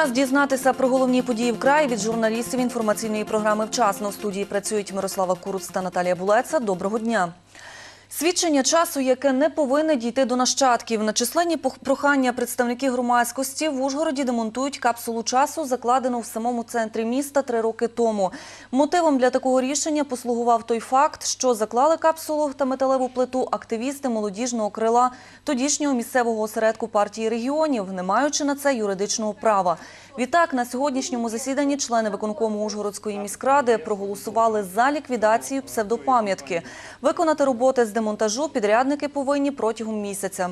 Час дізнатися про головні події в краї від журналістів інформаційної програми «Вчасно» в студії працюють Мирослава Куруц та Наталія Булеца. Доброго дня. Свідчення часу, яке не повинне дійти до нащадків. На численні прохання представники громадськості в Ужгороді демонтують капсулу часу, закладену в самому центрі міста три роки тому. Мотивом для такого рішення послугував той факт, що заклали капсулу та металеву плиту активісти молодіжного крила тодішнього місцевого осередку партії регіонів, не маючи на це юридичного права. Відтак, на сьогоднішньому засіданні члени виконкому Ужгородської міськради проголосували за ліквідацію псевдопам'ятки. Виконати роботи з демонтажу підрядники повинні протягом місяця.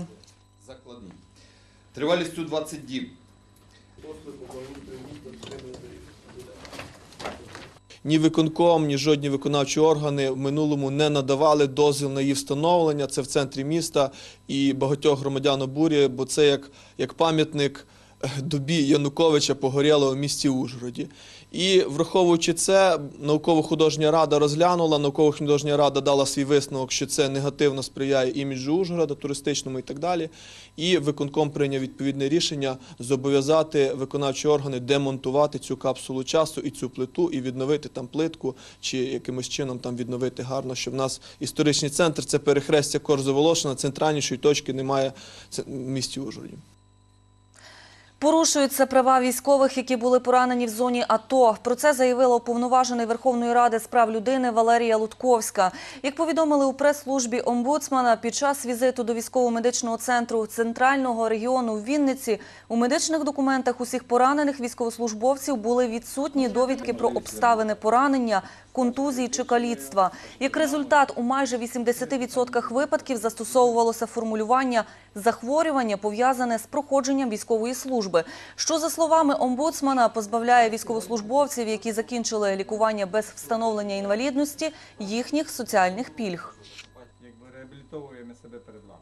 закладні. Тривалістю 20 діб. Ні виконком, ні жодні виконавчі органи в минулому не надавали дозвіл на її встановлення. Це в центрі міста і багатьох громадян обурює, бо це як, як пам'ятник добі Януковича погоріло у місті Ужгороді. І враховуючи це, науково-художня рада розглянула, науково-художня рада дала свій висновок, що це негативно сприяє іміджу Ужгорода, туристичному і так далі. І виконком прийняв відповідне рішення зобов'язати виконавчі органи демонтувати цю капсулу часу і цю плиту, і відновити там плитку, чи якимось чином там відновити гарно, щоб в нас історичний центр це перехрестя Корзоволошина, центральнішої точки немає в місті Ужгороді. Порушуються права військових, які були поранені в зоні АТО. Про це заявила уповноважений Верховної Ради з прав людини Валерія Лутковська. Як повідомили у прес-службі омбудсмана, під час візиту до військово-медичного центру центрального регіону в Вінниці у медичних документах усіх поранених військовослужбовців були відсутні довідки про обставини поранення, контузії чи каліцтва. Як результат, у майже 80% випадків застосовувалося формулювання захворювання, пов'язане з проходженням військової служби, що, за словами омбудсмана, позбавляє військовослужбовців, які закінчили лікування без встановлення інвалідності, їхніх соціальних пільг. якби реабілітовуємо себе перед вами.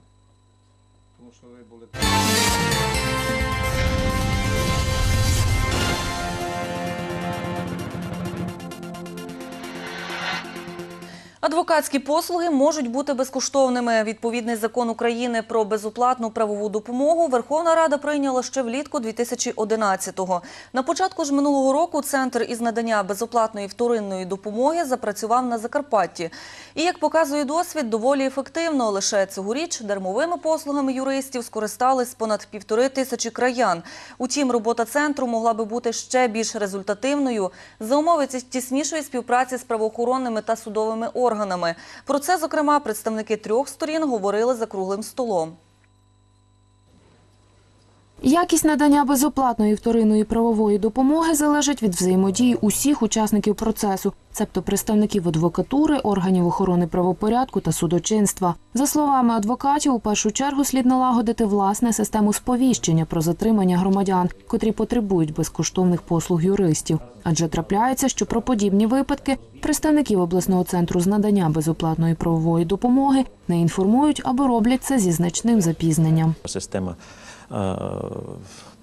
Тому що ви були Адвокатські послуги можуть бути безкоштовними. Відповідний закон України про безоплатну правову допомогу Верховна Рада прийняла ще влітку 2011-го. На початку ж минулого року центр із надання безоплатної вторинної допомоги запрацював на Закарпатті. І як показує досвід, доволі ефективно. Лише цьогоріч дармовими послугами юристів скористались понад півтори тисячі краян. Утім, робота центру могла би бути ще більш результативною за умови тіснішої співпраці з правоохоронними та судовими органами. Про це, зокрема, представники трьох сторін говорили за круглим столом. Якість надання безоплатної вторинної правової допомоги залежить від взаємодії усіх учасників процесу, цебто представників адвокатури, органів охорони правопорядку та судочинства. За словами адвокатів, у першу чергу слід налагодити власне систему сповіщення про затримання громадян, котрі потребують безкоштовних послуг юристів. Адже трапляється, що про подібні випадки представників обласного центру з надання безоплатної правової допомоги не інформують або роблять це зі значним запізненням. Система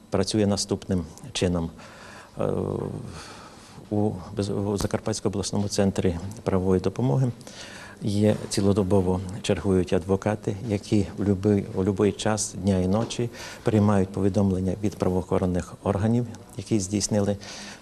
працює наступним чином. Е, у, Закарпатському обласному центрі правової допомоги є цілодобово чергують адвокати, які в будь-який час дня і ночі приймають повідомлення від правоохоронних органів, які здійснили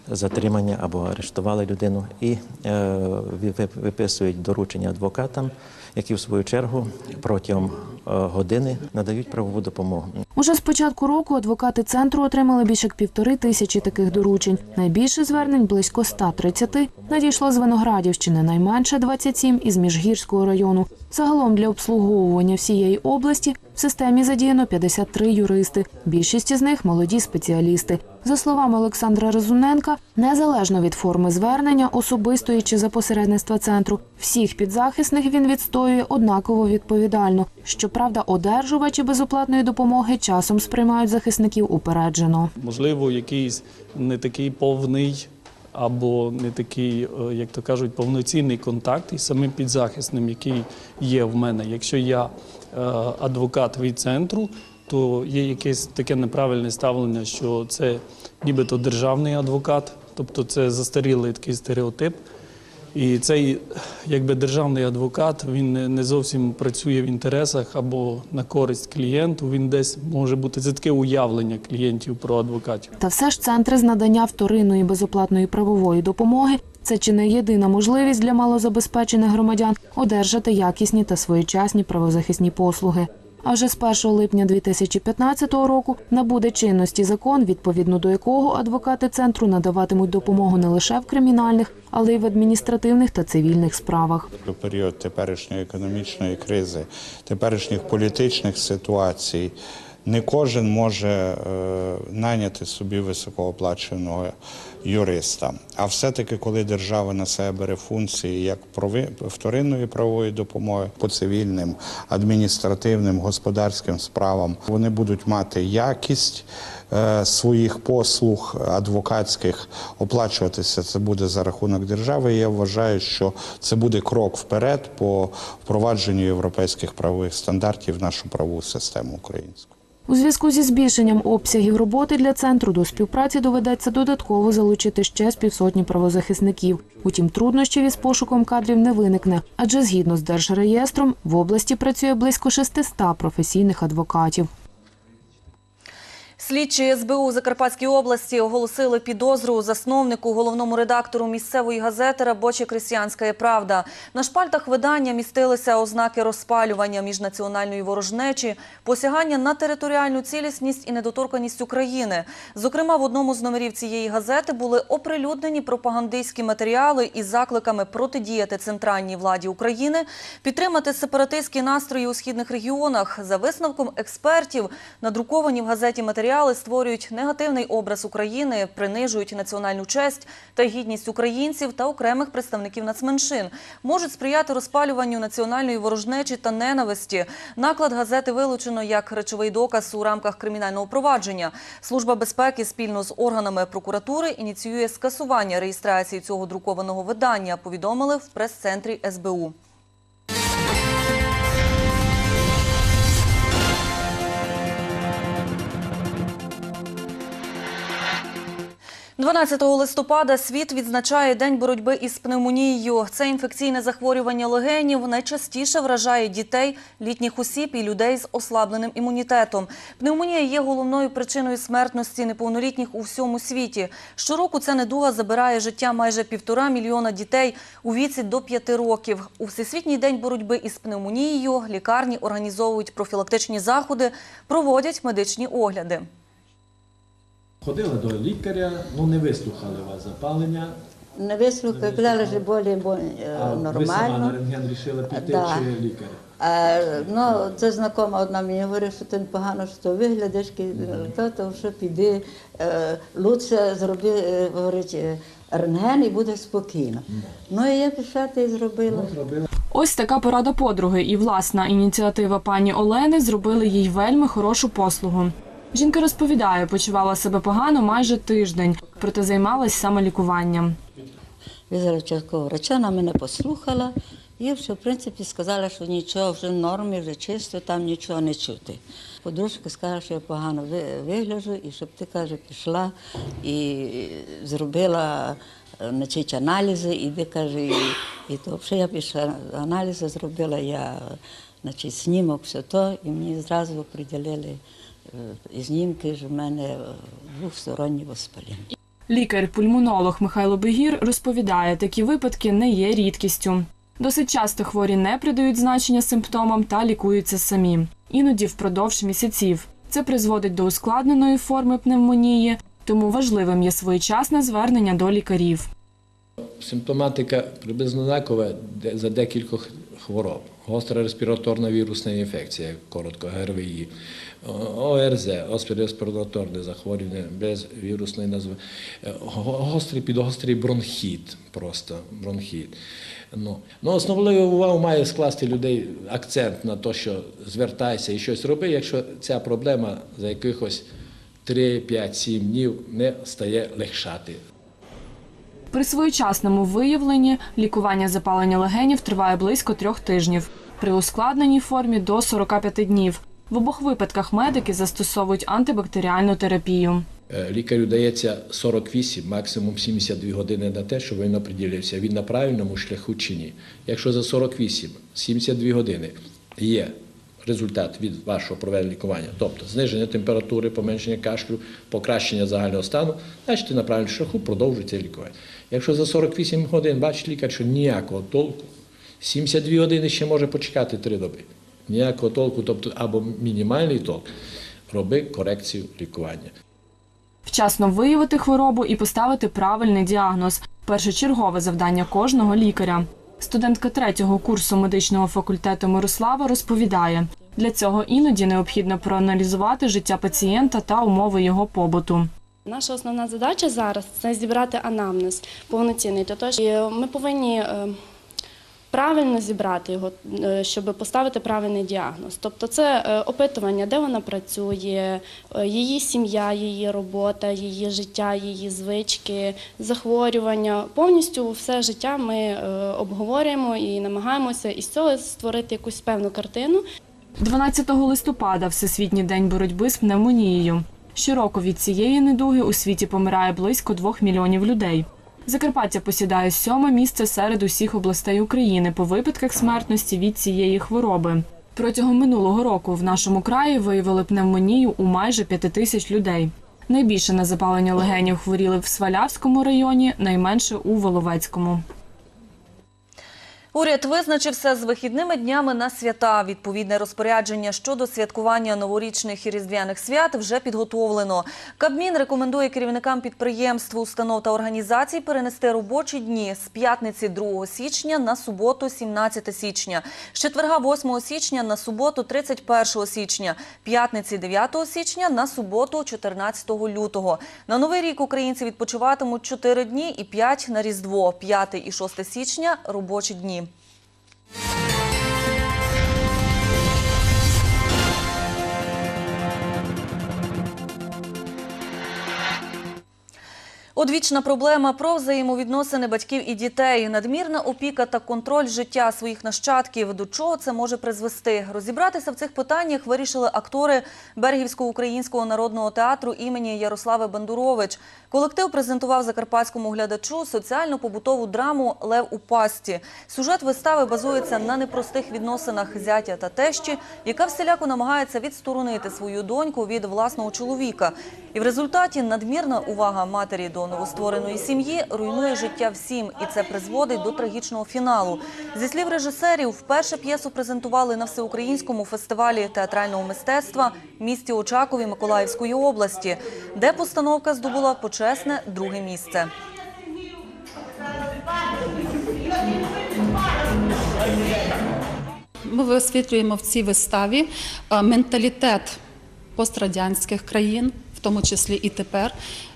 затримання або арештували людину, і е, ви- ви- виписують доручення адвокатам, які в свою чергу протягом е, години надають правову допомогу. Уже з початку року адвокати центру отримали більше півтори тисячі таких доручень. Найбільше звернень близько 130 надійшло з Виноградівщини, найменше 27 із Міжгірського району. Загалом для обслуговування всієї області системі задіяно 53 юристи. Більшість із них молоді спеціалісти. За словами Олександра Разуненка, незалежно від форми звернення, особистої чи за посередництва центру, всіх підзахисних він відстоює однаково відповідально. Щоправда, одержувачі безоплатної допомоги часом сприймають захисників упереджено. можливо, якийсь не такий повний або не такий, е, як то кажуть, повноцінний контакт із самим підзахисним, який є в мене. Якщо я адвокат від центру, то є якесь таке неправильне ставлення, що це нібито державний адвокат, тобто це застарілий такий стереотип. І цей якби державний адвокат він не- не зовсім працює в інтересах або на користь клієнту. Він десь може бути це таке уявлення клієнтів про адвокатів. Та все ж центри з надання вторинної безоплатної правової допомоги це чи не єдина можливість для малозабезпечених громадян одержати якісні та своєчасні правозахисні послуги. А вже з 1 липня 2015 року набуде чинності закон, відповідно до якого адвокати центру надаватимуть допомогу не лише в кримінальних, але й в адміністративних та цивільних справах. У період теперішньої економічної кризи, теперішніх політичних ситуацій, не кожен може е, найняти собі високооплаченого юриста. А все-таки, коли держава на себе бере функції як вторинної правової допомоги по цивільним, адміністративним, господарським справам, вони будуть мати якість е, своїх послуг адвокатських, оплачуватися це буде за рахунок держави. Я вважаю, що це буде крок вперед по впровадженню європейських правових стандартів в нашу правову систему українську. У зв'язку зі збільшенням обсягів роботи для центру до співпраці доведеться додатково залучити ще з півсотні правозахисників. Утім, труднощів із пошуком кадрів не виникне, адже згідно з держреєстром в області працює близько 600 професійних адвокатів. Слідчі СБУ Закарпатській області оголосили підозру засновнику, головному редактору місцевої газети «Робоча крестьянська правда». На шпальтах видання містилися ознаки розпалювання міжнаціональної ворожнечі, посягання на територіальну цілісність і недоторканість України. Зокрема, в одному з номерів цієї газети були оприлюднені пропагандистські матеріали із закликами протидіяти центральній владі України, підтримати сепаратистські настрої у східних регіонах. За висновком експертів, надруковані в газеті матеріали створюють негативний образ України, принижують національну честь та гідність українців та окремих представників нацменшин, можуть сприяти розпалюванню національної ворожнечі та ненависті. Наклад газети вилучено як речовий доказ у рамках кримінального провадження. Служба безпеки спільно з органами прокуратури ініціює скасування реєстрації цього друкованого видання. Повідомили в прес-центрі СБУ. 12 листопада світ відзначає День боротьби із пневмонією. Це інфекційне захворювання легенів найчастіше вражає дітей, літніх осіб і людей з ослабленим імунітетом. Пневмонія є головною причиною смертності неповнолітніх у всьому світі. Щороку ця недуга забирає життя майже півтора мільйона дітей у віці до п'яти років. У Всесвітній день боротьби із пневмонією лікарні організовують профілактичні заходи, проводять медичні огляди. Ходили до лікаря, ну не вислухали вас запалення. Не вислухали, казали, що болі бо, е, А ви сама на нормально. рентген вирішили піти Да. чи лікаря? А, ну, це знакома одна мені говорить, що ти погано що виглядиш, ки- то, то що піди, е, лучше зроби, е, говорить, е, рентген і будеш спокійно. Ну і я пішла та й зробила. Ось така порада подруги і власна ініціатива пані Олени зробили їй вельми хорошу послугу. Жінка розповідає, почувала себе погано майже тиждень, проте займалась самолікуванням. Візера вчаткова врача, вона мене послухала і в принципі, сказала, що нічого вже в нормі, вже чисто, там нічого не чути. Подружка сказала, що я погано ви- вигляджу, і щоб ти каже, пішла і зробила е, значить, аналізи, і де каже, і, і то вже я пішла, аналізи зробила, я значить, знімок, все то, і мені зразу приділили знімки, що в мене е, двохстороннє воспаління. Лікар-пульмонолог Михайло Бегір розповідає, такі випадки не є рідкістю. Досить часто хворі не придають значення симптомам та лікуються самі, іноді впродовж місяців. Це призводить до ускладненої форми пневмонії, тому важливим є своєчасне звернення до лікарів. Симптоматика приблизно однакова де- за декількох хвороб. Гостра респіраторна вірусна інфекція, коротко ГРВІ, ОРЗ, респіраторне захворювання без вірусної назви, гострий підгострий бронхіт, просто бронхіт. Ну, ну, основну увагу має скласти людей акцент на те, що звертайся і щось роби, якщо ця проблема за якихось 3, 5, 7 днів не стає легшати. При своєчасному виявленні лікування запалення легенів триває близько трьох тижнів, при ускладненій формі до 45 днів. В обох випадках медики застосовують антибактеріальну терапію. Е, Лікарю дається 48, максимум 72 години на те, щоб він оприділився, він на правильному шляху чи ні. Якщо за 48, 72 години є результат від вашого проведення лікування, тобто зниження температури, поменшення кашлю, покращення загального стану, значить на правильному шляху продовжується лікування. Якщо за 48 годин бачить лікар, що ніякого толку, 72 години ще може почекати 3 доби. Ніякого толку, тобто або мінімальний толк, роби корекцію лікування. Вчасно виявити хворобу і поставити правильний діагноз першочергове завдання кожного лікаря. Студентка третього курсу медичного факультету Мирослава розповідає, для цього іноді необхідно проаналізувати життя пацієнта та умови його побуту. Наша основна задача зараз це зібрати анамнез повноцінний. Тож ми повинні е, правильно зібрати його, е, щоб поставити правильний діагноз. Тобто, це е, опитування, де вона працює, е, її сім'я, її робота, її життя, її звички, захворювання. Повністю все життя ми обговорюємо і намагаємося із цього створити якусь певну картину. 12 листопада Всесвітній день боротьби з пневмонією. Щороку від цієї недуги у світі помирає близько двох мільйонів людей. Закарпаття посідає сьоме місце серед усіх областей України по випадках смертності від цієї хвороби. Протягом минулого року в нашому краї виявили пневмонію у майже п'яти тисяч людей. Найбільше на запалення легенів хворіли в Свалявському районі, найменше у Воловецькому. Уряд визначився з вихідними днями на свята. Відповідне розпорядження щодо святкування новорічних і різдвяних свят вже підготовлено. Кабмін рекомендує керівникам підприємств, установ та організацій перенести робочі дні з п'ятниці 2 січня на суботу 17 січня, з четверга 8 січня на суботу 31 січня, п'ятниці 9 січня на суботу 14 лютого. На новий рік українці відпочиватимуть 4 дні і 5 на Різдво, 5 і 6 січня – робочі дні. FM. Одвічна проблема про взаємовідносини батьків і дітей, надмірна опіка та контроль життя своїх нащадків. До чого це може призвести? Розібратися в цих питаннях вирішили актори Бергівського українського народного театру імені Ярослави Бандурович. Колектив презентував закарпатському глядачу соціально-побутову драму Лев у пасті. Сюжет вистави базується на непростих відносинах зятя та тещі, яка всіляко намагається відсторонити свою доньку від власного чоловіка. І в результаті надмірна увага матері до новоствореної сім'ї руйнує життя всім, і це призводить до трагічного фіналу. Зі слів режисерів, вперше п'єсу презентували на всеукраїнському фестивалі театрального мистецтва місті Очакові Миколаївської області, де постановка здобула почесне друге місце. Ми висвітлюємо в цій виставі е, менталітет пострадянських країн, в тому числі і тепер,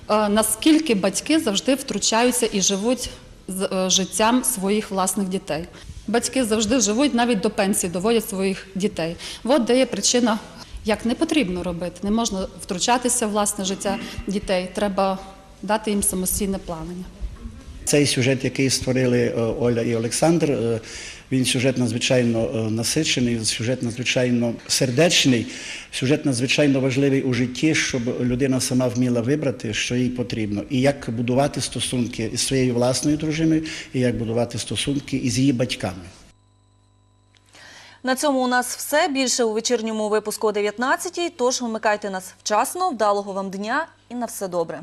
наскільки батьки завжди втручаються і живуть з е, життям своїх власних дітей. Батьки завжди живуть навіть до пенсії, доводять своїх дітей. От де є причина, як не потрібно робити. Не можна втручатися в власне життя дітей. Треба дати їм самостійне плавання. Цей сюжет, який створили е, Оля і Олександр, е, він сюжет надзвичайно е, насичений, сюжет надзвичайно сердечний, сюжет надзвичайно важливий у житті, щоб людина сама вміла вибрати, що їй потрібно, і як будувати стосунки із своєю власною дружиною, і як будувати стосунки із її батьками. На цьому у нас все. Більше у вечірньому випуску о 19-й. Тож вмикайте нас вчасно, вдалого вам дня і на все добре.